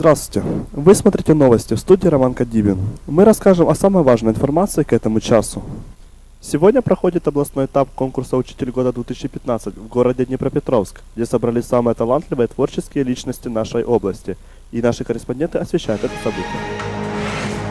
Здравствуйте! Вы смотрите новости в студии Роман Кадибин. Мы расскажем о самой важной информации к этому часу. Сегодня проходит областной этап конкурса «Учитель года 2015» в городе Днепропетровск, где собрались самые талантливые творческие личности нашей области. И наши корреспонденты освещают это событие.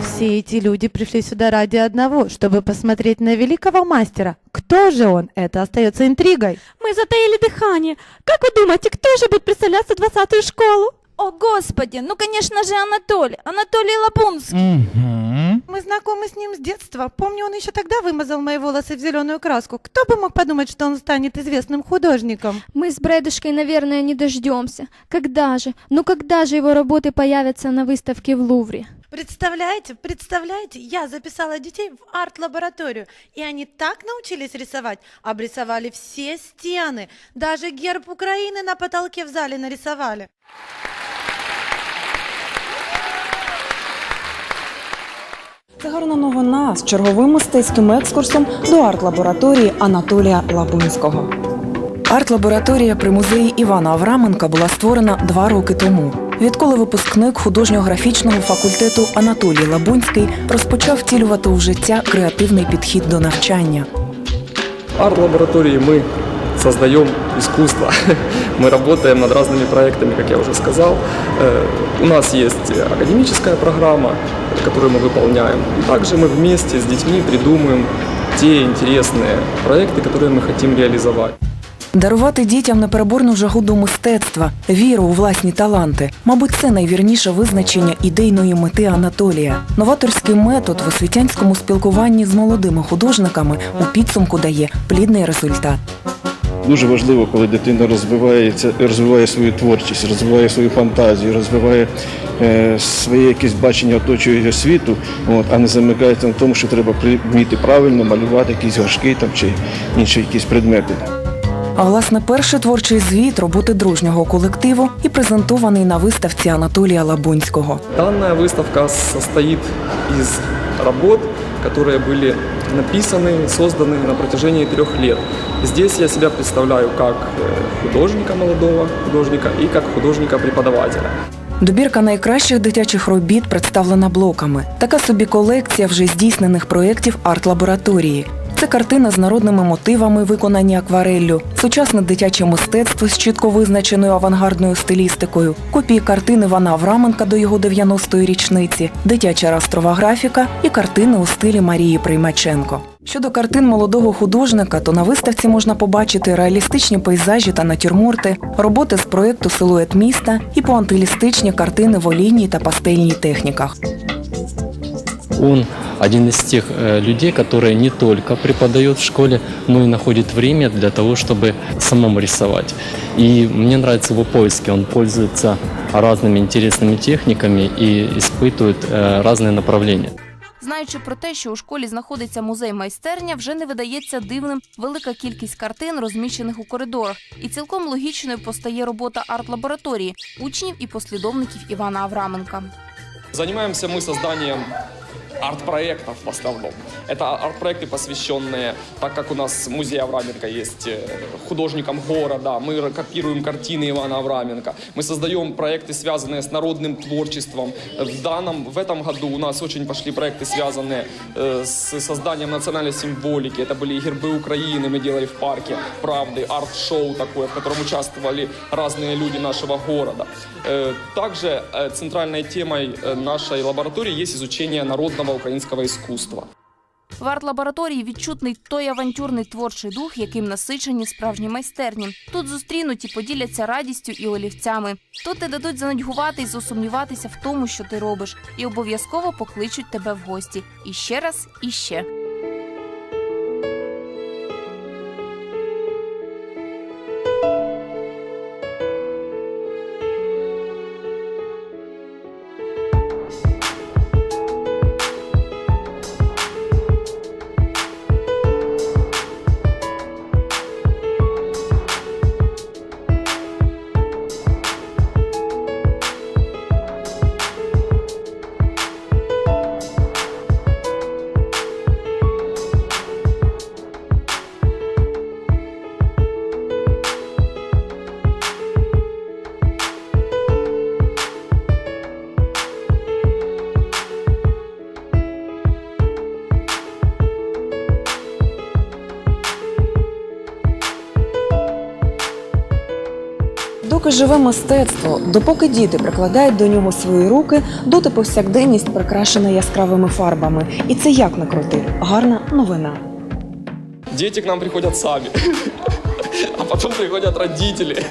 Все эти люди пришли сюда ради одного, чтобы посмотреть на великого мастера. Кто же он? Это остается интригой. Мы затаили дыхание. Как вы думаете, кто же будет представляться 20-ю школу? О, Господи, ну, конечно же, Анатолий, Анатолий Лабунский. Мгм. Мы знакомы с ним с детства. Помню, он еще тогда вымазал мои волосы в зеленую краску. Кто бы мог подумать, что он станет известным художником? Мы с Брэдушкой, наверное, не дождемся. Когда же? Ну когда же его работы появятся на выставке в Лувре? Представляете, представляете, я записала детей в арт-лабораторию, и они так научились рисовать, обрисовали все стены, даже герб Украины на потолке в зале нарисовали. Це гарна новина з черговим мистецьким екскурсом до арт-лабораторії Анатолія Лабунського. Арт-лабораторія при музеї Івана Авраменка була створена два роки тому. Відколи випускник художньо-графічного факультету Анатолій Лабунський розпочав втілювати у життя креативний підхід до навчання. арт-лаборатории мы создаем искусство. Мы работаем над разными проектами, как я уже сказал. Э, У нас есть академическая программа, которую мы выполняем. И также мы вместе с детьми придумываем те интересные проекты, которые мы хотим реализовать. Дарувати дітям непереборну жагу до мистецтва, віру у власні таланти. Мабуть, це найвірніше визначення ідейної мети Анатолія. Новаторський метод в освітянському спілкуванні з молодими художниками у підсумку дає плідний результат. Дуже важливо, коли дитина розвивається, розвиває свою творчість, розвиває свою фантазію, розвиває е, своє якесь бачення оточуючого світу, от, а не замикається на тому, що треба вміти правильно малювати якісь горшки там, чи інші якісь предмети. А власне перший творчий звіт роботи дружнього колективу і презентований на виставці Анатолія Лабунського. Данная выставка состоит из работ, которые были написаны, созданы на протяжении трех лет. Здесь я себя представляю как э, художника, молодого художника и как художника-преподавателя. Добірка найкращих дитячих робіт представлена блоками. Така собі колекція вже здійснених проєктів арт-лабораторії. Це картина з народними мотивами, виконані аквареллю, сучасне дитяче мистецтво з чітко визначеною авангардною стилістикою, копії картин Івана Авраменка до його 90-ї річниці, дитяча растрова графіка і картини у стилі Марії Приймаченко. Щодо картин молодого художника, то на виставці можна побачити реалістичні пейзажі та натюрморти, роботи з проєкту Силует міста і поантилістичні картини в олійній та пастельній техніках. Он один из тех э, людей, которые не только преподает в школе, но и находит время для того, чтобы самому рисовать. И мне нравятся его поиски. Он пользуется разными интересными техниками и испытывает э, разные направления. Знаючи про те, що у школі знаходиться музей майстерня, вже не видається дивним велика кількість картин, розміщених у коридорах, і цілком логічною постає робота арт-лабораторії учнів і послідовників Івана Авраменка. Занимаемся мы созданием арт-проектов в основном. Это арт-проекты, посвященные, так как у нас музей Авраменко есть э, художникам города, мы копируем картины Ивана Авраменко, мы создаем проекты, связанные с народным творчеством. В, данном, в этом году у нас очень пошли проекты, связанные э, с созданием национальной символики. Это были гербы Украины, мы делали в парке правды, арт-шоу такое, в котором участвовали разные люди нашего города. Э, Также центральной темой нашей лаборатории есть изучение народного украинского искусства. В арт-лабораторії відчутний той авантюрний творчий дух, яким насичені справжні майстерні. Тут зустрінуть і поділяться радістю і олівцями. Тут те дадуть занудьгувати і засумніватися в тому, що ти робиш, і обов'язково покличуть тебе в гості. І ще раз, і ще. Поки живе мистецтво, допоки діти прикладають до нього свої руки, доти повсякденність прикрашена яскравими фарбами. І це як не крути, гарна новина. Діти к нам приходять самі, а потім приходять родители.